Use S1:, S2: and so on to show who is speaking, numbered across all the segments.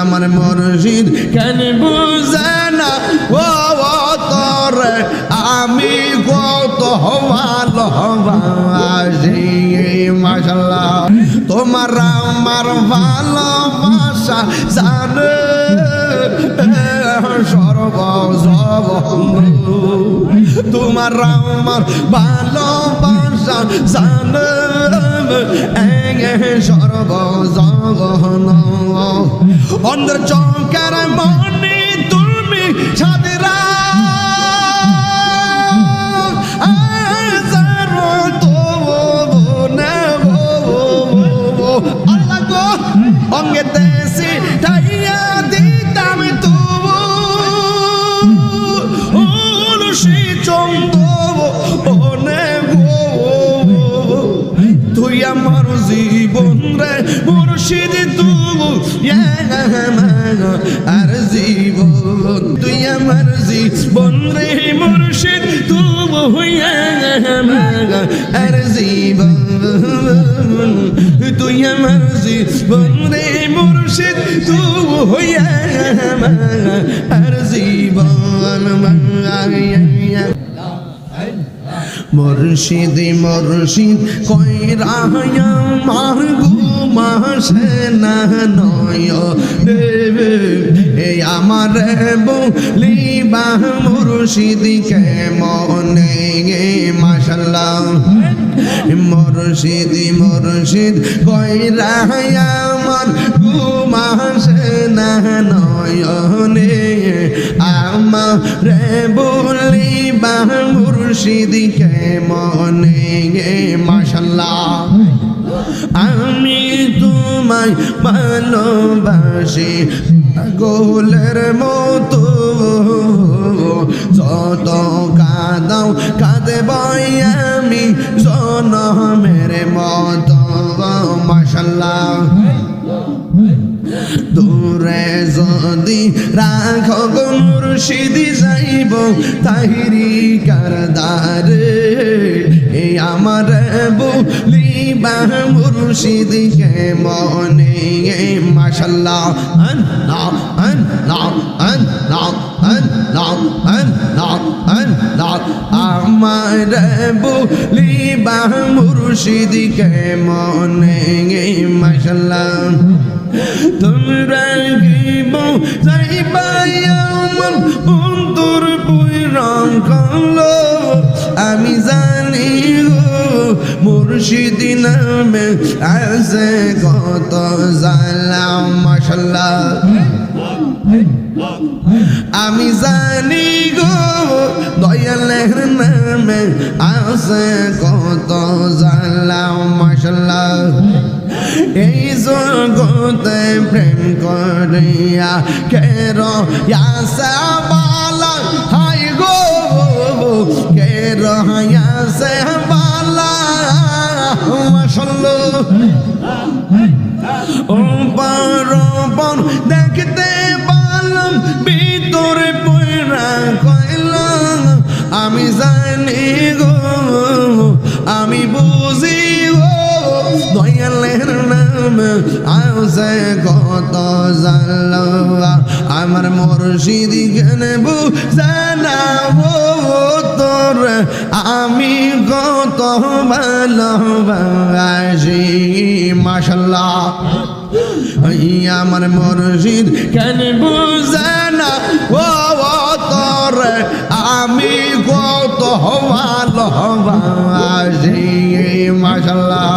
S1: আমার মরশিদ, কেন বুঝে না? ও ও আমি কত ভালোবাসি মাশাল্লাহ তোমার আমার ভালোবাসা জানে সর্ব সব তোমার আমার ভালোবাসা জানে। সর্ব জগন অন্ধের চৌকার মনে তুমি ছাদেরা অঙ্গে দেশে আর জীবন তুই আমার জীবন রে মুর্শিদ তু হইয়া আর জীবন মুর্শিদ মুর্শিদ, কইরা মার ঘুমাসে না নয়। দেবে এই আমার বলিবা মুর্শিদ কে মনে মাশাল্লাহ? মুর্শিদ মুর্শিদ, কইরা আমার ঘুমাসে না নয়নে আমার বলিবা মুর্শিদ কে মনে মাশাল্লাহ আমি তোমায় ভালোবাসি গোলের মতো। যত কাদাও কাঁদে বই আমি জনমের মতো। মাশাল্লাহ দূরে যদি রাখো মুর্শিদি যাইব তাহিরি কারদারে এই আমার বলিবা মুর্শিদিকে মনে? মাশাল্লাহ, আল্লাহ আল্লাহ আল্লাহ আল্লাহ আল্লাহ আল্লাহ। আমার বলিবা মুর্শিদিকে মনে? মাশাল্লাহ, তোমরা গিব যাইবাই আমার অন্তর পুইরং কলো আমি জানি মুর্শিদি নামে আছে কত জালাম, মাশাল্লাহ। আমি জানি গো, দয়ালের নামে আছে কত জালাম, মাশাল্লাহ। এই জগতে প্রেম করিয়া কের ইয়াসা বালা হাই গো, কের ইয়াসা বালা মাশাল্লাহ। ও দেখতে পালাম নাম আছে কত জানলা আমার মুর্শিদ জ্ঞানে বুঝানাবো তোর, আমি কত ভালোবাসি। মাশাল্লাহ। আমার মুর্শিদ কেন বুঝানা ও ও তোর, আমি কত ভালোবাসি। মাশাল্লাহ।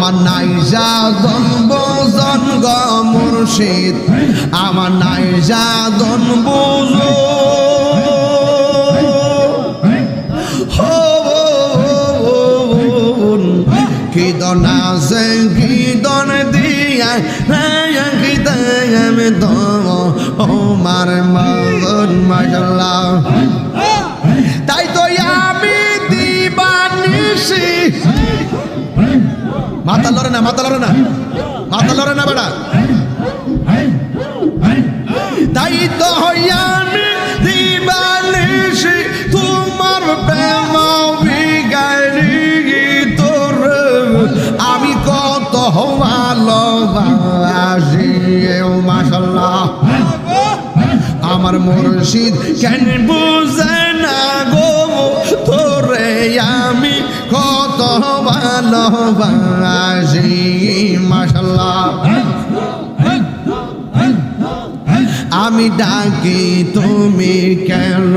S1: আমার নাইজা জন্ম জন্ম মুর্শিদ। আমার নাইজা জন্ম কিদন আছে মাশাল্লাহ মাথা লড়ে না, মাথা লড়ে না। মাথা লড়ে না বেটা। তাই তো দিবানিসি তোমার আমি আমার মুর্শিদ কেন বুঝে না গো? ভালোবাসি মাশাল্লাহ। আমি ডাকি, তুমি কেন?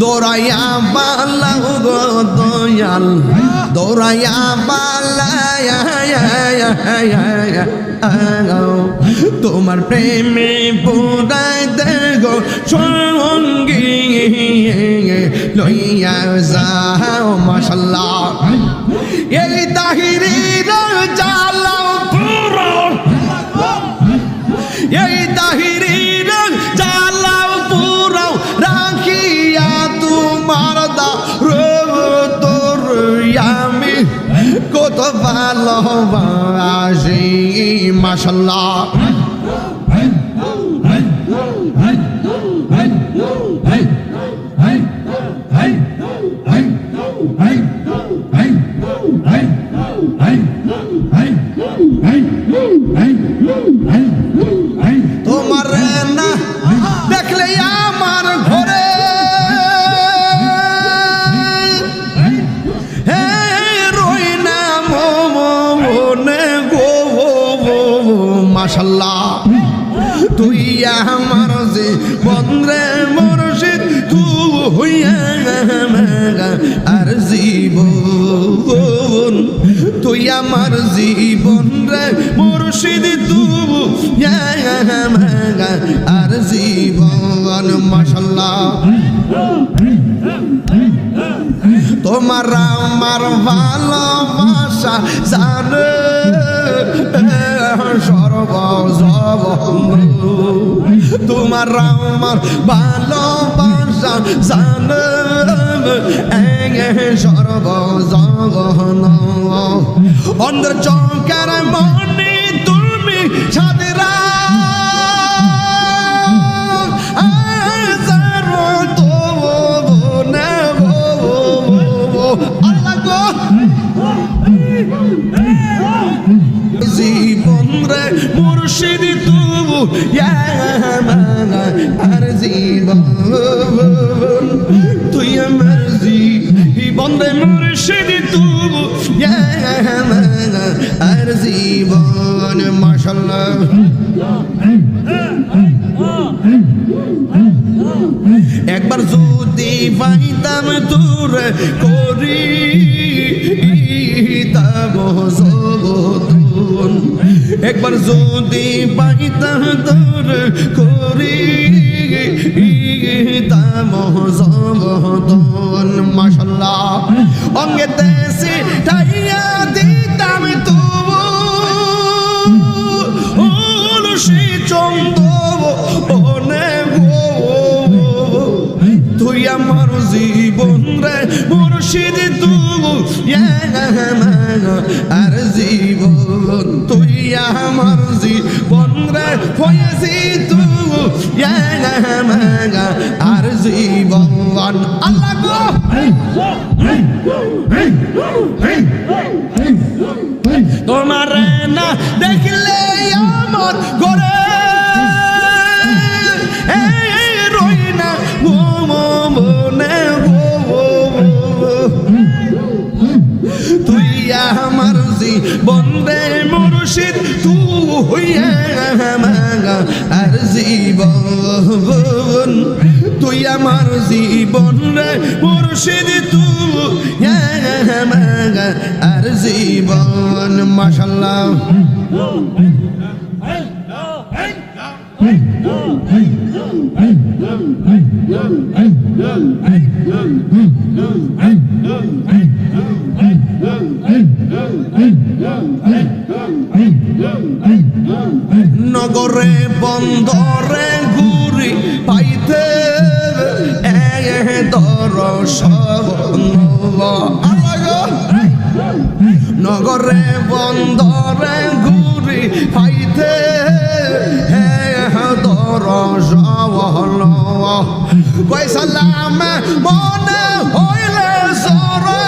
S1: দৌড়াইয়া বালাও গো দয়াল, দৌড়াইয়া বালায়া তোমার প্রেমে পুরাই দেগো, সঙ্গী লইয়া যাও, মাশাল্লাহ। এই তাহিরির জালাও ভালোবাসি মাশাল্লাহ তোমার মাশাল্লাহ। তুই আমার যে বন্দ্রে মুর্শিদ, তু হইয়া আর জীবন। তুই আমার জীবন রে মুর্শিদ, তু আর জীবন। মাশাল্লাহ। তোমার আমার ভালোবাসা জানে। তোমার আমার ভালোবাসা জানে সর্ব জগন অন্ধ চৌকার মনে তুমি সাদরা আর জীবন মাশাল্লাহ একবার যদি পাইতাম তোর করি একবার যদি পাইতাম তোর করি তাম জবতন মাশাল্লাহ। আর জীবন তুই আমার জীবন রে হয়েছি তু। আর জীবন। আল্লাহ গো! তোমার না দেখলে রে মুর্শিদ, তু হইয়া মাগা আর জীবন। তুই আমার জীবন রে মুর্শিদ, তু মাগা আর জীবন। মাশাল্লাহ। নগরে বন্দরে ঘুরি ফাইতে দর পয়সালামে মনে হইলে সরে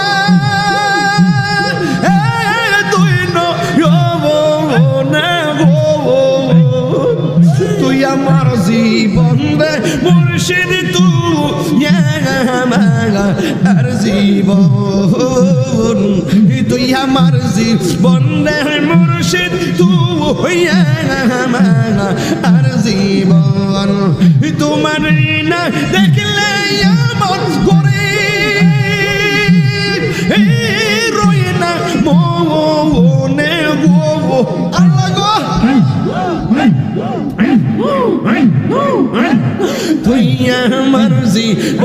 S1: আমার জীবন মুর্শিদ আমার আর জীবন। তুই আমার জীবন মুর্শিদ তুই আমার আর জীবন। তোমার না দেখলে আমার করে। রই না মনে গো। আল্লাহ গো। তুই আমার জীবন।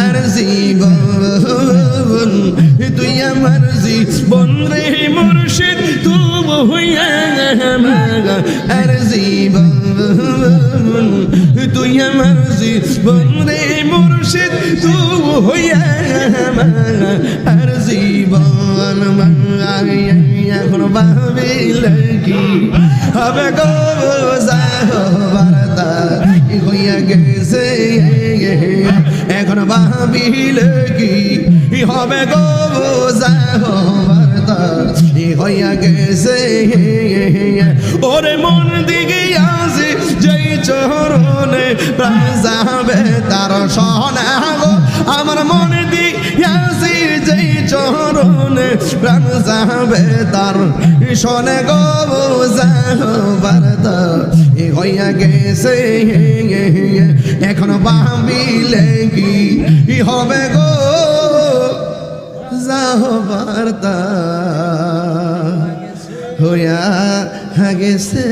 S1: আর জীবন তুই আমার জীবন রে মুর্শিদ তুই আমার আর জীবন তুই আমার জীবন রে মুর্শিদ তুই আমার আর জীবন এখন ভাবিলে কি হবে গো বারতা হইয়া গেছে কি হবে গো বারতা হইয়া গেছে ওরে মন দিকে আসে যেই চরণে প্রায় যাবে তার সহনা আমার মনে দিকে আসে যেই চরণে প্রাণ যাবে তার, শোনে গো হইয়া গেছে এখন ভাবিলে কি হবে গো যাবার হইয়া গেছে।